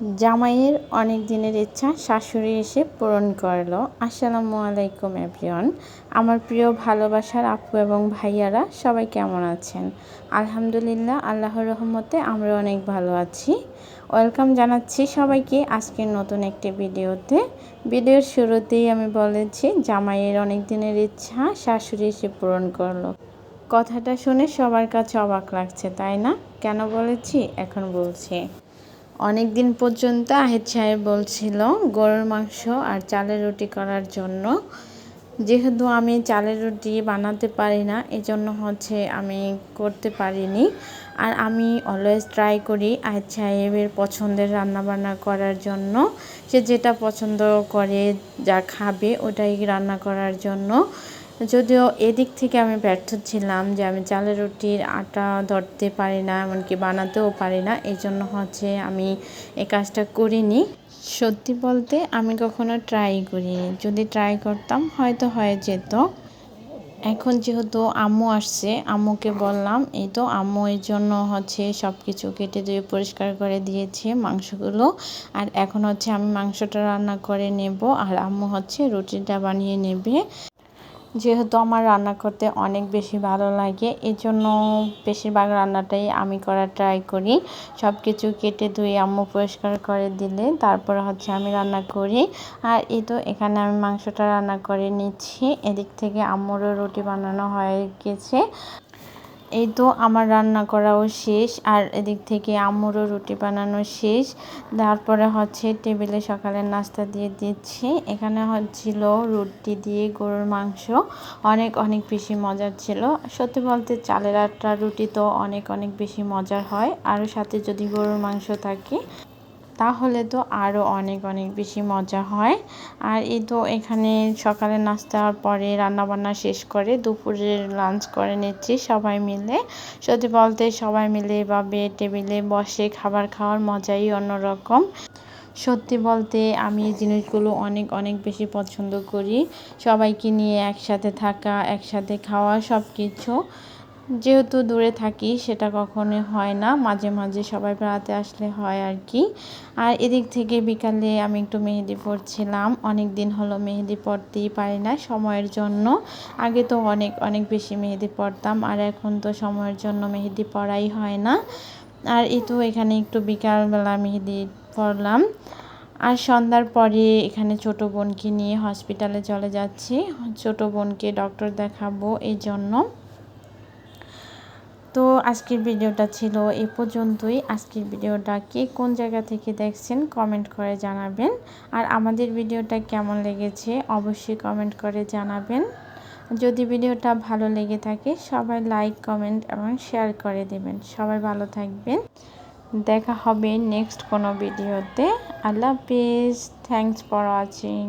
জামাইয়ের অনেক দিনের ইচ্ছা শাশুড়ি এসে পূরণ করল। আসসালামু আলাইকুম, এভরিওয়ান। আমার প্রিয় ভালোবাসার আপু এবং ভাইয়ারা, সবাই কেমন আছেন? আলহামদুলিল্লাহ, আল্লাহর রহমতে আমরা অনেক ভালো আছি। ওয়েলকাম জানাচ্ছি সবাইকে আজকের নতুন একটি ভিডিওতে। ভিডিওর শুরুতেই আমি বলেছি, জামাইয়ের অনেক দিনের ইচ্ছা শাশুড়ি এসে পূরণ করল। কথাটা শুনে সবার কাছে অবাক লাগছে, তাই না? কেন বলেছি? এখন বলছি। অনেক দিন পর্যন্ত আহিদ সাহেব বলছিল গরুর মাংস আর চালের রুটি করার জন্য। যেহেতু আমি চালের রুটি বানাতে পারি না, এজন্য হচ্ছে আমি করতে পারিনি। আর আমি অলওয়েজ ট্রাই করি আহিদ সাহেবের পছন্দের রান্নাবান্না করার জন্য। সে যেটা পছন্দ করে, যা খাবে ওটাই রান্না করার জন্য। যদিও এদিক থেকে আমি ব্যর্থ ছিলাম যে আমি চালের রুটির আটা ধরতে পারি না, এমনকি বানাতেও পারি না। এই জন্য হচ্ছে আমি এই কাজটা করিনি। সত্যি বলতে আমি কখনো ট্রাই করিনি। যদি ট্রাই করতাম, হয়তো হয়ে যেত। এখন যেহেতু আম্মু আসছে, আম্মুকে বললাম, এই তো আম্মু এর জন্য হচ্ছে সব কিছু কেটে দিয়ে পরিষ্কার করে দিয়েছে মাংসগুলো। আর এখন হচ্ছে আমি মাংসটা রান্না করে নেব, আর আম্মু হচ্ছে রুটিটা বানিয়ে নেবে। যেহেতু আমার রান্না করতে অনেক বেশি ভালো লাগে এই জন্য বেশিরভাগ রান্নাটাই আমি করার ট্রাই করি। সব কিছু কেটে ধুয়ে আম্মু পরিষ্কার করে দিলে তারপর হচ্ছে আমি রান্না করি। আর এই তো এখানে আমি মাংসটা রান্না করে নিচ্ছি। এদিক থেকে আম্মুরও রুটি বানানো হয়ে গেছে। এই তো আমার রান্না করাও শেষ, আর এদিক থেকে আম্মুরও রুটি বানানো শেষ। তারপরে হচ্ছে টেবিলে সকালের নাস্তা দিয়ে দিচ্ছি। এখানে হচ্ছিল রুটি দিয়ে গরুর মাংস। অনেক অনেক বেশি মজার ছিল। সত্যি বলতে চালের আটটা রুটি তো অনেক অনেক বেশি মজার হয়। আর সাথে যদি গরুর মাংস থাকে তাহলে তো আরও অনেক অনেক বেশি মজা হয়। আর এই তো এখানে সকালে নাস্তার পরে রান্নাবান্না শেষ করে দুপুরের লাঞ্চ করে নিচ্ছি সবাই মিলে। সত্যি বলতে সবাই মিলে এভাবে টেবিলে বসে খাবার খাওয়ার মজাই অন্যরকম। সত্যি বলতে আমি এই জিনিসগুলো অনেক অনেক বেশি পছন্দ করি। সবাইকে নিয়ে একসাথে থাকা, একসাথে খাওয়া সব কিছু যেহেতু দূরে থাকি, সেটা কখনোই হয় না। মাঝে মাঝে সবাই বেড়াতে আসলে হয় আর কি। আর এদিক থেকে বিকালে আমি একটু মেহেদি পড়ছিলাম অনেক দিন হলো মেহেদি পড়তেই পারি না সময়ের জন্য। আগে তো অনেক অনেক বেশি মেহেদি পড়তাম আর এখন তো সময়ের জন্য মেহেদি পড়াই হয় না। আর এই তো এখানে একটু বিকালবেলা মেহেদি পড়লাম আর সন্ধ্যার পরে এখানে ছোট বোনকে নিয়ে হসপিটালে চলে যাচ্ছি। ছোট বোনকে ডক্টর দেখাবো এই জন্য। তো আজকের ভিডিওটা ছিল এ পর্যন্তই। আজকের ভিডিওটা কে কোন জায়গা থেকে দেখছেন কমেন্ট করে জানাবেন। আর আমাদের ভিডিওটা কেমন লেগেছে অবশ্যই কমেন্ট করে জানাবেন। যদি ভিডিওটা ভালো লেগে থাকে সবাই লাইক কমেন্ট এবং শেয়ার করে দেবেন। সবাই ভালো থাকবেন। দেখা হবে নেক্সট কোনো ভিডিওতে। আল্লাহ হাফিজ। Thanks for watching